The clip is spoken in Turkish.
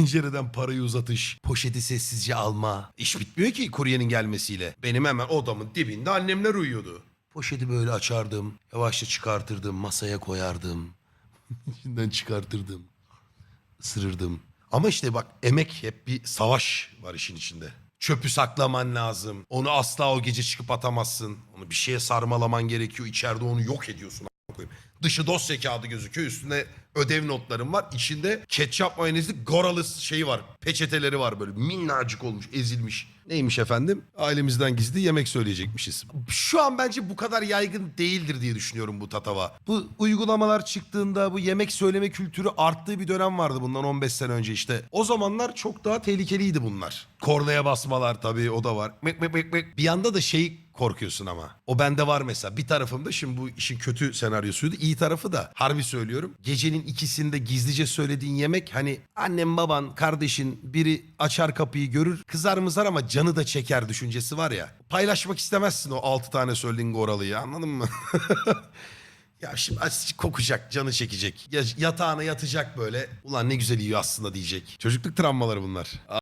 Pencereden parayı uzatış, poşeti sessizce alma. İş bitmiyor ki kuryenin gelmesiyle. Benim hemen odamın dibinde annemler uyuyordu. Poşeti böyle açardım, yavaşça çıkartırdım, masaya koyardım. İçinden çıkartırdım, ısırırdım. Ama işte bak emek hep bir savaş var işin içinde. Çöpü saklaman lazım. Onu asla o gece çıkıp atamazsın. Onu bir şeye sarmalaman gerekiyor. İçeride onu yok ediyorsun. Dışı dosya kağıdı gözüküyor. Üstünde ödev notlarım var. İçinde ketçap mayonezli goralı şeyi var. Peçeteleri var böyle minnacık olmuş, ezilmiş. Neymiş efendim? Ailemizden gizli yemek söyleyecekmişiz. Şu an bence bu kadar yaygın değildir diye düşünüyorum bu tatava. Bu uygulamalar çıktığında bu yemek söyleme kültürü arttığı bir dönem vardı bundan 15 sene önce işte. O zamanlar çok daha tehlikeliydi bunlar. Kornaya basmalar tabii o da var. Bir yanda da şey korkuyorsun ama. O bende var mesela. Bir tarafımda şimdi bu işin kötü senaryosuydu. İyi tarafı da harbi söylüyorum. Gecenin ikisinde gizlice söylediğin yemek hani annem baban kardeşin biri açar kapıyı görür kızar mızar ama canı da çeker düşüncesi var ya. Paylaşmak istemezsin o altı tane söylediğin goralıyı anladın mı? Ya şimdi azıcık kokacak, canı çekecek. Ya- Yatağına yatacak böyle. Ulan ne güzel yiyor aslında diyecek. Çocukluk travmaları bunlar.